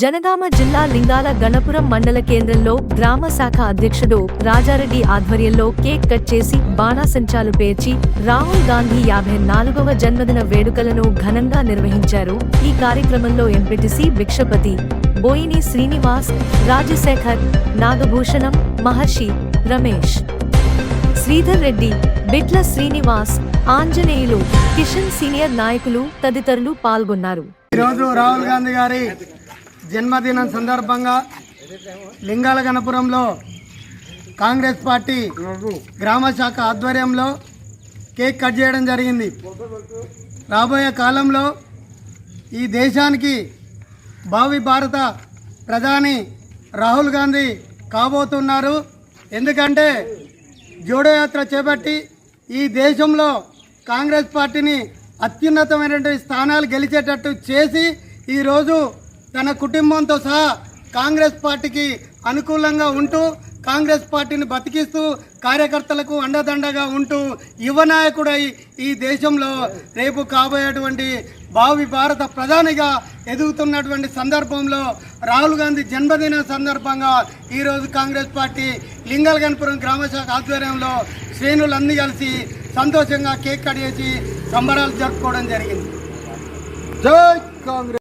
జనగామ జిల్లా లింగాల గణపురం మండల కేంద్రంలో గ్రామ శాఖ అధ్యక్షుడు రాజారెడ్డి ఆధ్వర్యంలో కేక్ కట్ చేసి బాణాసంచాలు పేర్చి రాహుల్ గాంధీ యాభై నాలుగవ జన్మదిన వేడుకలను ఘనంగా నిర్వహించారు. ఈ కార్యక్రమంలో ఎంపీటీసీ భిక్షపతి బోయిని శ్రీనివాస్ రాజశేఖర్ నాగభూషణం మహర్షి రమేష్ శ్రీధర్ రెడ్డి బిట్ల శ్రీనివాస్ ఆంజనేయులు కిషన్ సీనియర్ నాయకులు తదితరులు పాల్గొన్నారు. ఈరోజు రాహుల్ గాంధీ గారి జన్మదినం సందర్భంగా లింగాల గణపురంలో కాంగ్రెస్ పార్టీ గ్రామ శాఖ ఆధ్వర్యంలో కేక్ కట్ చేయడం జరిగింది. రాబోయే కాలంలో ఈ దేశానికి భావి భారత ప్రధాని రాహుల్ గాంధీ కాబోతున్నారు. ఎందుకంటే జోడో యాత్ర చేపట్టి ఈ దేశంలో కాంగ్రెస్ పార్టీని అత్యున్నతమైనటువంటి స్థానాలు గెలిచేటట్టు చేసి ఈరోజు తన కుటుంబంతో సహా కాంగ్రెస్ పార్టీకి అనుకూలంగా ఉంటూ కాంగ్రెస్ పార్టీని బతికిస్తూ కార్యకర్తలకు అండదండగా ఉంటూ యువ నాయకుడై ఈ దేశంలో రేపు కాబోయేటువంటి భావి భారత ప్రధానిగా ఎదుగుతున్నటువంటి సందర్భంలో రాహుల్ గాంధీ జన్మదిన సందర్భంగా ఈరోజు కాంగ్రెస్ పార్టీ లింగలగణ్పురం గ్రామశాఖ ఆధ్వర్యంలో శ్రేణులన్నీ కలిసి సంతోషంగా కేక్ కట్ చేసి సంబరాలు జరుపుకోవడం జరిగింది. జై కాంగ్రెస్!